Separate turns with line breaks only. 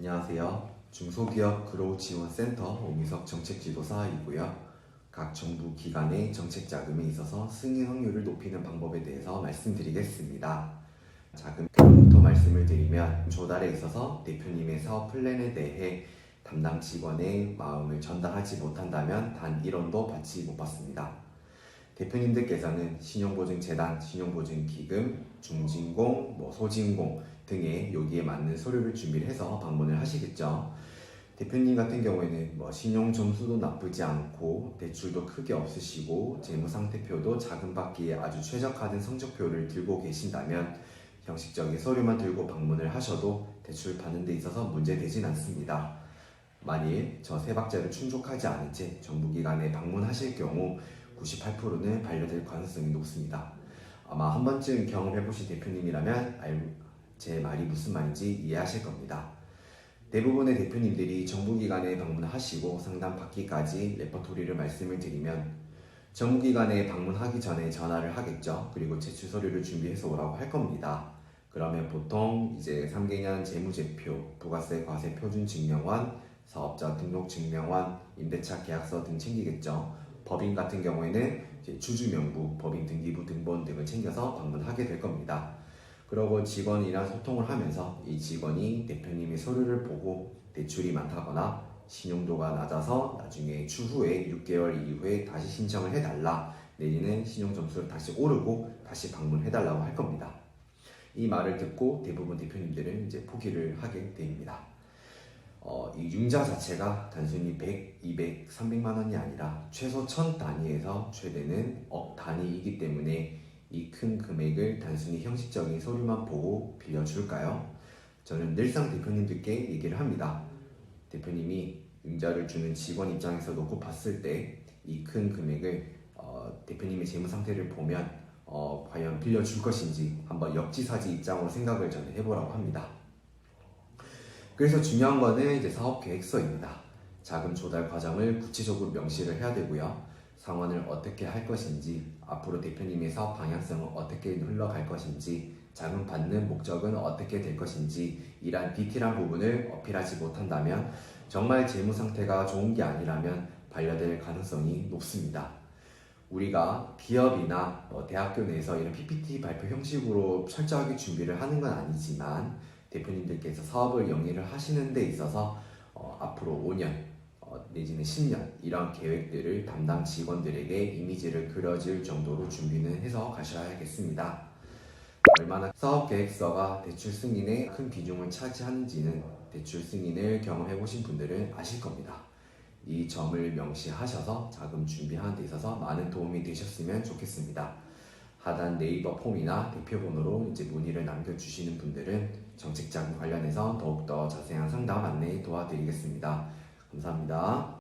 안녕하세요. 중소기업 그로우 지원센터 오미석 정책지도사이고요. 각 정부 기관의 정책 자금에 있어서 승인 확률을 높이는 방법에 대해서 말씀드리겠습니다. 자금 결론부터 말씀을 드리면 조달에 있어서 대표님의 사업 플랜에 대해 담당 직원의 마음을 전달하지 못한다면 단 1원도 받지 못 받습니다. 대표님들께서는 신용보증재단, 신용보증기금, 중진공, 뭐 소진공 등의 여기에 맞는 서류를 준비를 해서 방문을 하시겠죠. 대표님 같은 경우에는 뭐 신용 점수도 나쁘지 않고 대출도 크게 없으시고 재무 상태표도 자금 받기에 아주 최적화된 성적표를 들고 계신다면 형식적인 서류만 들고 방문을 하셔도 대출 받는 데 있어서 문제되진 않습니다. 만일 저 세 박자를 충족하지 않은 채 정부기관에 방문하실 경우 98%는 반려될 가능성이 높습니다. 아마 한 번쯤 경험해보신 대표님이라면 알- 제 말이 무슨 말인지 이해하실 겁니다. 대부분의 대표님들이 정부기관에 방문하시고 상담 받기까지 레퍼토리를 말씀을 드리면 정부기관에 방문하기 전에 전화를 하겠죠. 그리고 제출 서류를 준비해서 오라고 할 겁니다. 그러면 보통 이제 3개년 재무제표, 부가세 과세 표준 증명원, 사업자 등록 증명원, 임대차 계약서 등 챙기겠죠. 법인 같은 경우에는 이제 주주 명부, 법인 등기부 등본 등을 챙겨서 방문하게 될 겁니다. 그러고 직원이랑 소통을 하면서 이 직원이 대표님의 서류를 보고 대출이 많다거나 신용도가 낮아서 나중에 추후에 6개월 이후에 다시 신청을 해달라 내지는 신용 점수를 다시 오르고 다시 방문해달라고 할 겁니다. 이 말을 듣고 대부분 대표님들은 이제 포기를 하게 됩니다. 어, 이 융자 자체가 단순히 100, 200, 300만 원이 아니라 최소 1000 단위에서 최대는 억 단위이기 때문에 이 큰 금액을 단순히 형식적인 서류만 보고 빌려줄까요? 저는 늘상 대표님들께 얘기를 합니다. 대표님이 융자를 주는 직원 입장에서 놓고 봤을 때 이 큰 금액을 어, 대표님의 재무 상태를 보면 어, 과연 빌려줄 것인지 한번 역지사지 입장으로 생각을 저는 해보라고 합니다. 그래서 중요한 거는 이제 사업 계획서입니다. 자금 조달 과정을 구체적으로 명시를 해야 되고요. 상환을 어떻게 할 것인지, 앞으로 대표님의 사업 방향성은 어떻게 흘러갈 것인지, 자금 받는 목적은 어떻게 될 것인지, 이러한 디테일한 부분을 어필하지 못한다면 정말 재무 상태가 좋은 게 아니라면 반려될 가능성이 높습니다. 우리가 기업이나 뭐 대학교 내에서 이런 PPT 발표 형식으로 철저하게 준비를 하는 건 아니지만 대표님들께서 사업을 영위를 하시는 데 있어서 어, 앞으로 5년 어, 내지는 10년 이런 계획들을 담당 직원들에게 이미지를 그려질 정도로 준비는 해서 가셔야겠습니다. 얼마나 사업 계획서가 대출 승인에 큰 비중을 차지하는지는 대출 승인을 경험해 보신 분들은 아실 겁니다. 이 점을 명시하셔서 자금 준비하는 데 있어서 많은 도움이 되셨으면 좋겠습니다. 하단 네이버 폼이나 대표번호로 이제 문의를 남겨주시는 분들은 정책 자금 관련해서 더욱더 자세한 상담 안내 도와드리겠습니다. 감사합니다.